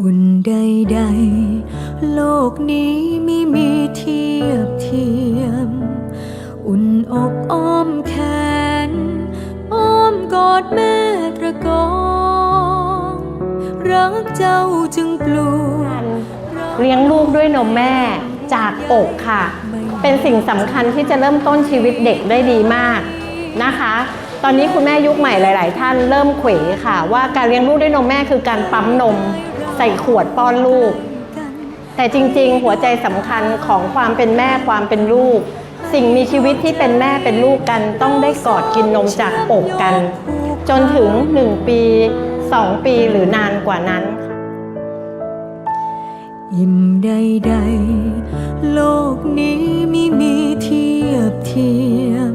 อุ่นใดๆ โลกนี้ไม่มีเทียบเทียม อุ่นอกอ้อมแขน อ้อมกอดแม่ตระกอง รักเจ้าจึงปลูกเลี้ยงลูกด้วยนมแม่จากอกค่ะ เป็นสิ่งสำคัญที่จะเริ่มต้นชีวิตเด็กได้ดีมากนะคะ ตอนนี้คุณแม่ยุคใหม่หลาย ๆ ท่านเริ่มเขวค่ะ ว่าการเลี้ยงลูกด้วยนมแม่คือการปั๊มนม ใส่ขวดป้อนลูก แต่จริงๆ หัวใจสำคัญของความเป็นแม่ความเป็นลูก สิ่งมีชีวิตที่เป็นแม่เป็นลูกกัน ต้องได้กอดกินนมจากอกกัน จนถึง 1 ปี 2 ปีหรือนานกว่านั้นอิ่มใดๆ โลกนี้ไม่มีเทียบเทียม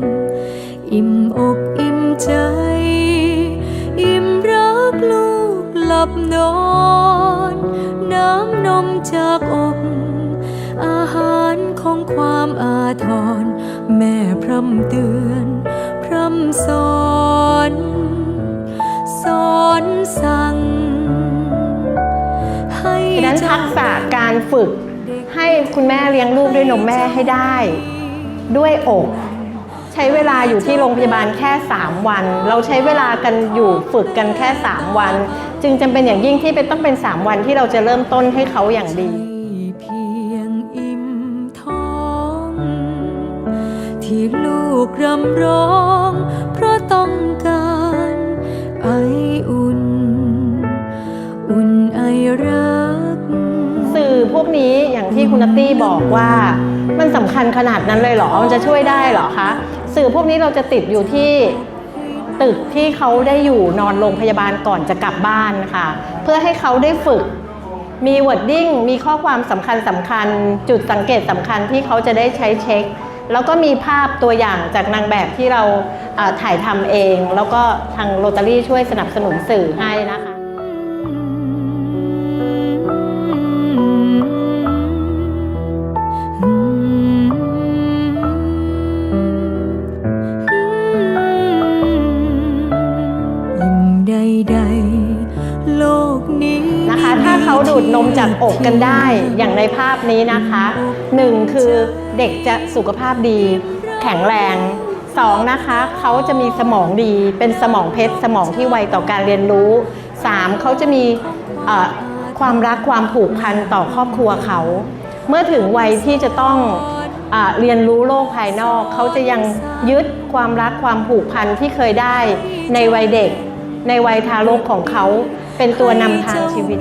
อิ่มอกอิ่มใจ อิ่มรักลูกหลับน จากอก อาหารของความอาทร แม่พร่ำเตือน พร่ำสอน สอนสั่ง ให้ดังนั้นทักษะการฝึกให้คุณแม่เลี้ยงลูกด้วยนมแม่ให้ได้ ด้วยอก ช้เวลาอยู่ที่โรงพยาบาลแค่ 3 วัน เราใช้เวลากันอยู่ฝึกกันแค่ 3 วัน จึงจำเป็นอย่างยิ่งที่เป็นต้องเป็น 3 วันที่เราจะเริ่มต้นให้เขาอย่างดีเพียงอิ่มท้อง ที่ลูกรำร้อง เพราะต้องการไออุ่น อุ่นไอรัก สื่อพวกนี้อย่างที่คุณนัตตี้บอกว่ามันสำคัญขนาดนั้นเลยเหรอ มันจะช่วยได้เหรอคะ สื่อพวกนี้เราจะติดอยู่ที่ตึกที่เขาได้อยู่นอนโรงพยาบาลก่อนจะกลับบ้านค่ะ เพื่อให้เขาได้ฝึกมีวอร์ดดิ้งมีข้อความสำคัญสำคัญ จุดสังเกตสำคัญที่เขาจะได้ใช้เช็ค แล้วก็มีภาพตัวอย่างจากนางแบบที่เราอ่าถ่ายทำเอง แล้วก็ทางโรตารี่ช่วยสนับสนุนสื่อให้นะคะ นมจากอกกันได้อย่างในภาพนี้นะคะหนึ่งคือเด็กจะสุขภาพดี แข็งแรงสองนะคะเขาจะมีสมองดีเป็นสมองเพชรสมองที่ไวต่อการเรียนรู้สามเขาจะมีความรักความผูกพันต่อครอบครัวเขา เมื่อถึงวัยที่จะต้องอเรียนรู้โลกภายนอก เขาจะยังยึดความรักความผูกพันที่เคยได้ในวัยเด็ก ในวัยทารกของเขาเป็นตัวนำทางชีวิต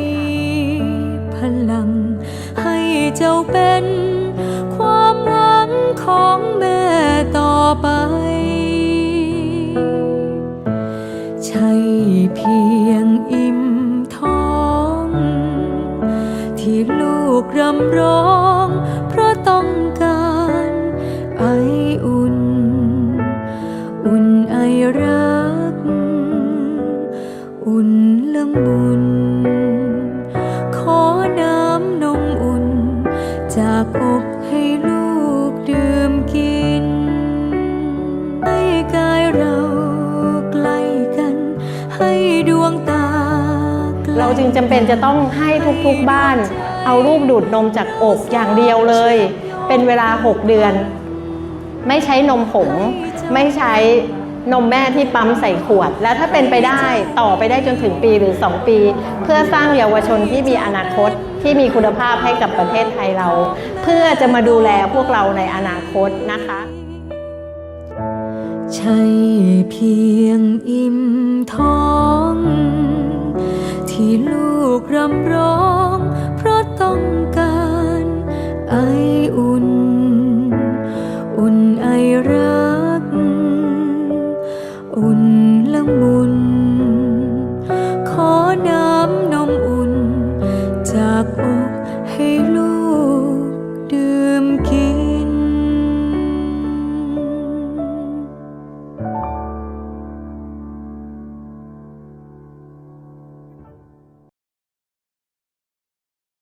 พลัง ให้เจ้าเป็น ความหวังของแม่ต่อไป ใช่เพียงอิ่ม จึงจำเป็นจะต้องให้ทุกๆบ้าน เอาลูกดูดนมจากอกอย่างเดียวเลย เป็นเวลา 6 เดือน ไม่ใช้นมผง ไม่ใช้นมแม่ที่ปั๊มใส่ขวด แล้วถ้าเป็นไปได้ต่อไปได้จนถึงปีหรือ 2 ปี เพื่อสร้างเยาวชนที่มีอนาคตที่มีคุณภาพให้กับประเทศไทยเรา เพื่อจะมาดูแลพวกเราในอนาคตนะคะ ใช่เพียงอิ่มท้อง ลูกรำร้อง เพราะต้องการไออุ่